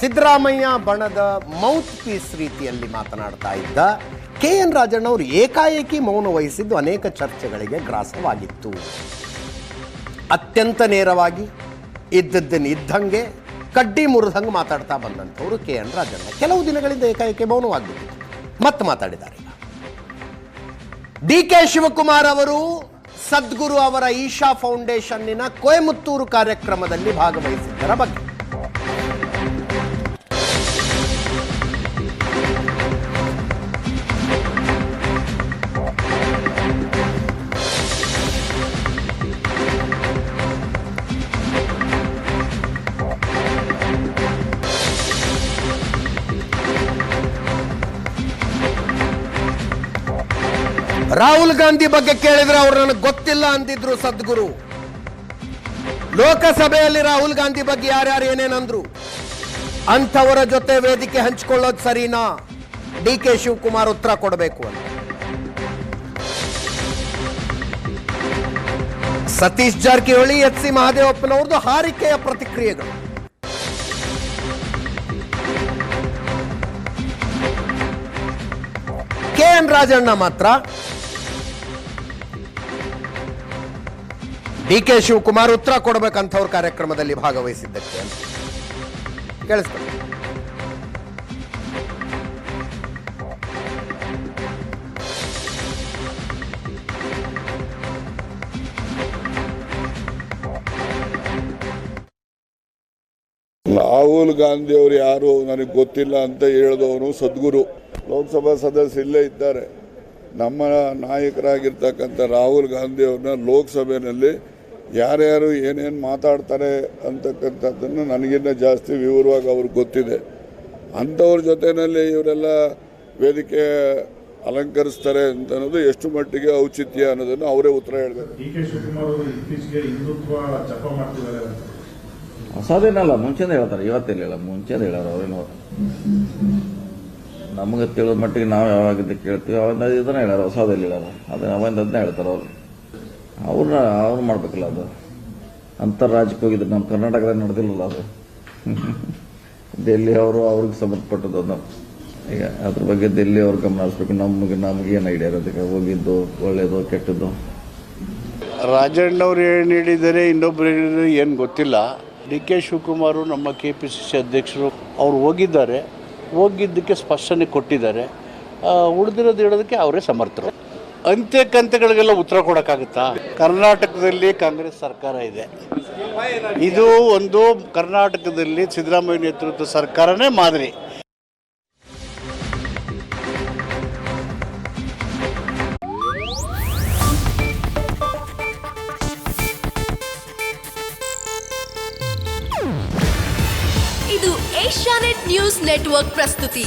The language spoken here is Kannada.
ಸಿದ್ದರಾಮಯ್ಯ ಬಣದ ಮೌತ್ ಪೀಸ್ ರೀತಿಯಲ್ಲಿ ಮಾತನಾಡ್ತಾ ಇದ್ದ ಕೆ ಎನ್ ರಾಜಣ್ಣ ಅವರು ಏಕಾಏಕಿ ಮೌನ ವಹಿಸಿದ್ದು ಅನೇಕ ಚರ್ಚೆಗಳಿಗೆ ಗ್ರಾಸವಾಗಿತ್ತು. ಅತ್ಯಂತ ನೇರವಾಗಿ ಇದ್ದದ್ದನ್ನು ಇದ್ದಂಗೆ ಕಡ್ಡಿ ಮುರಿದಂಗೆ ಮಾತಾಡ್ತಾ ಬಂದಂಥವರು ಕೆ ಎನ್ ರಾಜಣ್ಣ. ಕೆಲವು ದಿನಗಳಿಂದ ಏಕಾಏಕಿ ಮೌನವಾಗ್ಬಿಟ್ಟು ಮತ್ತೆ ಮಾತಾಡಿದ್ದಾರೆ. ಡಿ ಕೆ ಶಿವಕುಮಾರ್ ಅವರು ಸದ್ಗುರು ಅವರ ಈಶಾ ಫೌಂಡೇಶನ್ನಿನ ಕೊಯಮತ್ತೂರು ಕಾರ್ಯಕ್ರಮದಲ್ಲಿ ಭಾಗವಹಿಸಿದ್ದರ ಬಗ್ಗೆ. ರಾಹುಲ್ ಗಾಂಧಿ ಬಗ್ಗೆ ಕೇಳಿದ್ರೆ ಅವ್ರು ನನಗೆ ಗೊತ್ತಿಲ್ಲ ಅಂದಿದ್ರು ಸದ್ಗುರು. ಲೋಕಸಭೆಯಲ್ಲಿ ರಾಹುಲ್ ಗಾಂಧಿ ಬಗ್ಗೆ ಯಾರ್ಯಾರು ಏನೇನಂದ್ರು? ಅಂಥವರ ಜೊತೆ ವೇದಿಕೆ ಹಂಚಿಕೊಳ್ಳೋದು ಸರಿನಾ? ಡಿ ಕೆ ಶಿವಕುಮಾರ್ ಉತ್ತರ ಕೊಡಬೇಕು ಅಂತ. ಸತೀಶ್ ಜಾರಕಿಹೊಳಿ, ಎಚ್ ಸಿ ಮಹಾದೇವಪ್ಪನವ್ರದ್ದು ಹಾರಿಕೆಯ ಪ್ರತಿಕ್ರಿಯೆಗಳು. ಕೆ ಎನ್ ರಾಜಣ್ಣ ಮಾತ್ರ ಡಿ ಕೆ ಶಿವಕುಮಾರ್ ಉತ್ತರ ಕೊಡಬೇಕಂತವ್ರ ಕಾರ್ಯಕ್ರಮದಲ್ಲಿ ಭಾಗವಹಿಸಿದ್ದಕ್ಕೆ ರಾಹುಲ್ ಗಾಂಧಿ ಅವರು ಯಾರು ನನಗೆ ಗೊತ್ತಿಲ್ಲ ಅಂತ ಹೇಳಿದವನು ಸದ್ಗುರು. ಲೋಕಸಭಾ ಸದಸ್ಯ ಇಲ್ಲೇ ಇದ್ದಾರೆ. ನಮ್ಮ ನಾಯಕರಾಗಿರ್ತಕ್ಕಂಥ ರಾಹುಲ್ ಗಾಂಧಿ ಅವ್ರನ್ನ ಲೋಕಸಭೆಯಲ್ಲಿ ಯಾರ್ಯಾರು ಏನೇನು ಮಾತಾಡ್ತಾರೆ ಅಂತಕ್ಕಂಥದ್ದನ್ನು ನನಗಿನ್ನ ಜಾಸ್ತಿ ವಿವರವಾಗಿ ಅವ್ರಿಗೆ ಗೊತ್ತಿದೆ. ಅಂಥವ್ರ ಜೊತೆಯಲ್ಲಿ ಇವರೆಲ್ಲ ವೇದಿಕೆ ಅಲಂಕರಿಸ್ತಾರೆ ಅಂತ ಅನ್ನೋದು ಎಷ್ಟು ಮಟ್ಟಿಗೆ ಔಚಿತ್ಯ ಅನ್ನೋದನ್ನು ಅವರೇ ಉತ್ತರ ಅವರು ಅಂತ. ಹೊಸದೇನಲ್ಲ ಮುಂಚೆನೇ ಹೇಳ್ತಾರೆ ಇವತ್ತೇನು ಹೇಳ ಮುಂಚೆನೇ ಹೇಳೋರು ಅವ್ರೇನು ನಮಗೆ ತಿಳಿದ ಮಟ್ಟಿಗೆ ನಾವು ಯಾವಾಗಿಂದ ಕೇಳ್ತೀವಿ ಅವಾಗ ಇದನ್ನ ಹೇಳೋರು ಹೊಸದಲ್ಲಿ ಹೇಳೋರು ಅದನ್ನ ಅವಾಗಿಂದ ಅದನ್ನ ಹೇಳ್ತಾರೆ ಅವ್ರು. ಅವ್ರನ್ನ, ಅವ್ರು ಮಾಡ್ಬೇಕಲ್ಲ ಅದು. ಅಂತಾರಾಜ್ಯಕ್ಕೆ ಹೋಗಿದ್ರು ನಮ್ಮ ಕರ್ನಾಟಕದಲ್ಲಿ ನಡೆದಿಲ್ಲಲ್ಲ ಅದು. ಡೆಲ್ಲಿ ಅವರು ಅವ್ರಿಗೆ ಸಂಬಂಧಪಟ್ಟದ್ದು ಅದು. ಈಗ ಅದ್ರ ಬಗ್ಗೆ ಡೆಲ್ಲಿ ಅವ್ರು ಗಮನ ಹರಿಸ್ಬೇಕು. ನಮಗೆ, ನಮ್ಗೆ ಏನು ಐಡಿಯಾ ಇರೋದಕ್ಕೆ ಹೋಗಿದ್ದು, ಒಳ್ಳೇದು, ಕೆಟ್ಟದ್ದು? ರಾಜಣ್ಣವ್ರು ಏನು ಹೇಳಿದ್ದಾರೆ ಇನ್ನೊಬ್ರು ಹೇಳಿದ್ರು ಏನು ಗೊತ್ತಿಲ್ಲ. ಡಿ ಕೆ ಶಿವಕುಮಾರು, ನಮ್ಮ ಕೆ ಪಿ ಸಿ ಸಿ ಅಧ್ಯಕ್ಷರು, ಅವ್ರು ಹೋಗಿದ್ದಾರೆ. ಹೋಗಿದ್ದಕ್ಕೆ ಸ್ಪಷ್ಟನೆ ಕೊಟ್ಟಿದ್ದಾರೆ. ಉಳಿದಿರೋದು ಹೇಳೋದಕ್ಕೆ ಅವರೇ ಸಮರ್ಥರು. ಅಂತ್ಯ ಕಂತೆಗಳಿಗೆಲ್ಲ ಉತ್ತರ ಕೊಡೋಕ್ಕಾಗುತ್ತಾ? ಕರ್ನಾಟಕದಲ್ಲಿ ಕಾಂಗ್ರೆಸ್ ಸರ್ಕಾರ ಇದೆ. ಇದು ಒಂದು ಕರ್ನಾಟಕದಲ್ಲಿ ಸಿದ್ದರಾಮಯ್ಯ ನೇತೃತ್ವದ ಸರ್ಕಾರನೇ ಮಾದರಿ. ಇದು ಏಷ್ಯಾನೆಟ್ ನ್ಯೂಸ್ ನೆಟ್ವರ್ಕ್ ಪ್ರಸ್ತುತಿ.